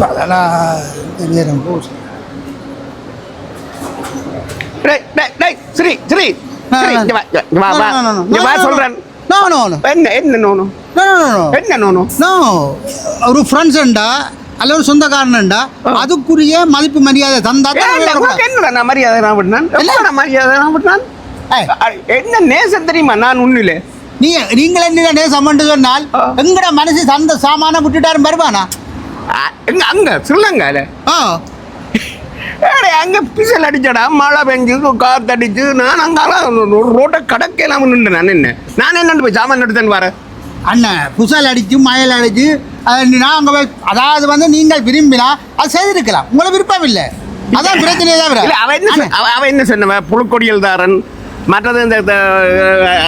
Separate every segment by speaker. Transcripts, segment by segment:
Speaker 1: அதெல்லாம்
Speaker 2: டேய் டேய் டேய் ஸ்ரீ ஸ்ரீ வா வா வா. சொல்றேன்.
Speaker 1: No no no.
Speaker 2: என்ன என்ன
Speaker 1: நோ நோ? நோ
Speaker 2: என்ன
Speaker 1: நோ ஒரு ஃப்ரெண்ட்ஸ்ண்டா அல்ல ஒரு சொந்தக்காரன்டா அதுக்குரிய மதிப்பு மரியாதை தந்தா
Speaker 2: நான் மரியாதை நான். எப்ப நான் மரியாதை நான். அ- என்ன நேசம் தெரியுமா? நான் உன்னிலே
Speaker 1: நீ நீங்கள் என்ன நேசம் சொன்னால். எங்கட மனசு தந்த சாமான விட்டுட்டாரு வருவானா?
Speaker 2: எங்க அங்க ஸ்ரீலங்கால அங்க பிசல் அடிச்சடா மழை பெஞ்சு காத்தடிச்சு நான் அங்கால ரோட்டை கடக்கலாம் நின்று நான் என்ன? நான் என்னன்னு போய் சாமான் எடுத்தேன்னு வரேன்
Speaker 1: அண்ணன் புசல் அடிச்சு மயல் அடிச்சு நான் அங்கே போய் அதாவது வந்து நீங்கள் விரும்பினா அது செய்திருக்கலாம். உங்களை விருப்பம் இல்லை. அதான் பிரச்சனையே தவிர.
Speaker 2: இல்ல அவ என்ன சொ-
Speaker 1: அண்ணே,
Speaker 2: அவ- அவ என்ன சொன்னவ புழுக்கொடியல் தாரன் மற்றது இந்த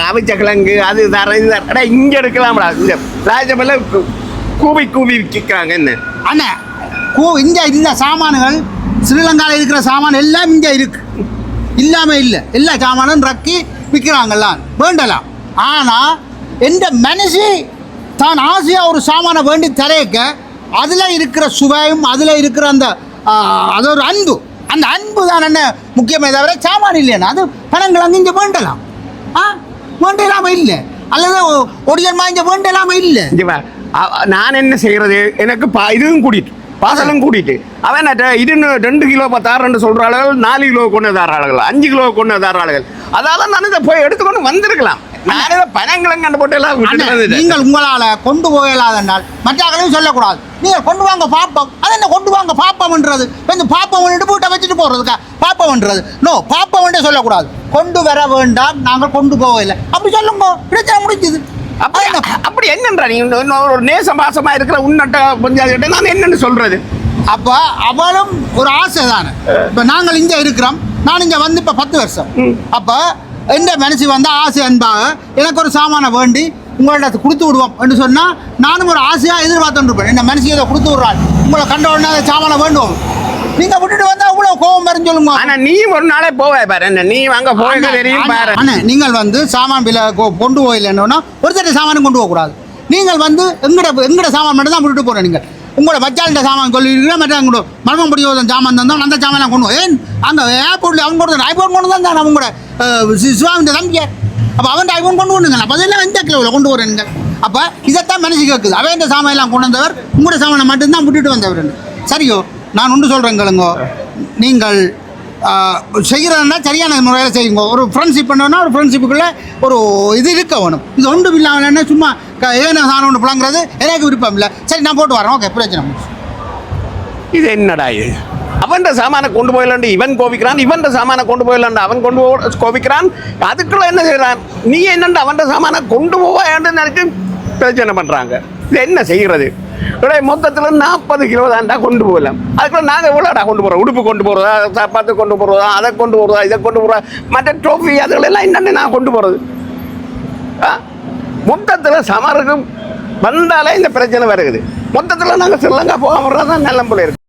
Speaker 2: அவிச்ச கிழங்கு அது தரேன் இது இங்க எடுக்கலாம்டா. இந்த ராஜபல்ல கூவி கூவி விற்கிறாங்க என்ன?
Speaker 1: அண்ணே கூ இங்கே இந்த சாமான்கள். ஸ்ரீலங்காவில் இருக்கிற சாமான் எல்லாம் இங்கே இருக்கு. இல்லாமல் இல்லை. எல்லா சாமானும் ரக்கி விற்கிறாங்கல்லாம் வேண்டலாம். ஆனால் எந்த மனசு தான் ஆசையாக ஒரு சாமானை வேண்டி தரையக்க அதில் இருக்கிற சுவையும் அதில் இருக்கிற அந்த அது ஒரு அன்பு. அந்த அன்பு தான் என்ன முக்கியமே தவிர சாமான் இல்லைன்னா அது பணங்கள் அங்கே இங்கே வேண்டலாம். ஆ? வேண்டலாமல் இல்லை. அல்லது ஒடியன்மா இங்கே வேண்டலாமல் இல்லை.
Speaker 2: நான் என்ன செய்யறது எனக்கு பா இதுவும் கூட்டிட்டு பாசலும் கூட்டிட்டு. அவன் இதுன்னு ரெண்டு கிலோ பத்தாறு சொல்ற ஆளுகள் நாலு கிலோ கொண்டு தர ஆளுகள் அஞ்சு கிலோ கொண்டு தர ஆளுகள். அதால நான் இதை போய் எடுத்துக்கொண்டு வந்திருக்கலாம். நான் இதை பனங்கிழங்கு கண்டு போட்டு எல்லாம்.
Speaker 1: நீங்கள் உங்களால் கொண்டு போகலாதென்றால் மற்றவர்களையும் சொல்லக்கூடாது. நீங்கள் கொண்டு வாங்க பாப்போம். அது என்ன கொண்டு வாங்க பாப்பம்ன்றது? வந்து பாப்பம் வந்துட்டு போட்ட வச்சுட்டு போகிறதுக்கா பாப்பம்ன்றது நோ பாப்பம்ன்றே சொல்லக்கூடாது. கொண்டு வர வேண்டாம். நாங்கள் கொண்டு போகல அப்படி சொல்லுங்க. பிரச்சனை முடிஞ்சுது.
Speaker 2: அப்படி அப்படி என்னன்றா நீ? ஒரு நேச பாசமா இருக்கிற உன்னட்ட பஞ்சாயத்து நான் என்னன்னு சொல்றது?
Speaker 1: அப்போ அவளும் ஒரு ஆசை தானே இப்போ நாங்கள் இங்கே இருக்கிறோம். நான் இங்கே வந்து இப்போ பத்து வருஷம். அப்போ எந்த மனசு வந்து ஆசை அன்பாக எனக்கு ஒரு சாமானை வேண்டி உங்கள்ட்ட கொடுத்து விடுவோம் என்று சொன்னால் நானும் ஒரு ஆசையாக எதிர்பார்த்துட்டு இருப்பேன். இந்த மனசு இதை கொடுத்து விட்றாள். உங்களை கண்ட உடனே அந்த சாமானை வேண்டுவோம். நீங்கள் விட்டுட்டு வந்தால் அவ்வளோ கோபம் வரும்னு சொல்லுங்க.
Speaker 2: ஆனா நீ ஒரு நாளே போவே பாரு. நீ அங்க போய் தெரியும் பாரு.
Speaker 1: அண்ணே நீங்கள் வந்து சாமான் பில கொண்டு போயில்லைன்னா ஒருத்தர் சாமானும் கொண்டு போகக்கூடாது நீங்கள் வந்து எங்கட எங்கட சாமான் மட்டும் தான் விட்டுட்டு போகிறேன் நீங்கள் உங்களோட மச்சாலிட்ட சாமான் சொல்லியிருக்கிறேன் மற்ற அங்கே மர்மம் பிடிக்கும் சாமான் தந்தோம் அந்த சாமான் கொண்டு போய் ஏன்? அங்கே ஏர்போர்ட்டில் அவங்க கொண்டு ஐபோன் கொண்டு தான் தான் அவங்களோட சிசுவாமிந்த தம்பியை. அப்போ அவன் ஐபோன் கொண்டு வந்துங்க அப்போ அதெல்லாம் எந்த கிலோவில் கொண்டு வரேன் அப்போ இதைத்தான் மனசு கேட்குது அவன் இந்த சாமான் எல்லாம் கொண்டு வந்தவர் உங்களோட சாமானை மட்டும்தான் விட்டுட்டு வந்தவர். சரியோ? நான் ஒன்று சொல்கிறேன் கேளுங்கோ. நீங்கள் செய்கிறதுனா சரியான முறையில் செய்யுங்க. ஒரு ஃப்ரெண்ட்ஷிப் பண்ணோன்னா ஒரு ஃப்ரெண்ட்ஷிப்புக்குள்ளே ஒரு இது இருக்க வேணும். இது ஒன்றும் இல்லாமல் என்ன சும்மா ஏன சாணம் ஒன்று புழங்குறது எனக்கு விருப்பம் இல்லை. சரி நான் போட்டு வரேன். ஓகே பிரச்சனை.
Speaker 2: இது என்னடா இது? அவன் சாமானை கொண்டு போயிடலாண்டு இவன் கோபிக்கிறான் இவன் சாமானை கொண்டு போயிடலாண்டு அவன் கொண்டு போ கோபிக்கிறான். அதுக்குள்ள என்ன செய்யறான்? நீ என்னண்டு அவன் சாமானை கொண்டு போவான்னு நினைச்சு பிரச்சனை பண்றாங்க. இது என்ன செய்யறது? இடைய மொத்தத்தில் நாற்பது கிலோ தான்டா கொண்டு போகலாம் அதுக்குள்ள நாங்கள் எவ்வளோடா கொண்டு போகிறோம் உடுப்பு கொண்டு போகிறதா சப்பாத்து கொண்டு போகிறதா அதை கொண்டு போகிறதா இதை கொண்டு போகிறதா மற்ற ட்ரோஃபி அதுகளெல்லாம் என்னென்னு நான் கொண்டு போகிறது மொத்தத்தில் சமருக்கு வந்தாலே இந்த பிரச்சனை வருகுது. மொத்தத்தில் நாங்கள் ஸ்ரீலங்கா போகாமல் தான் நல்ல போல இருக்குது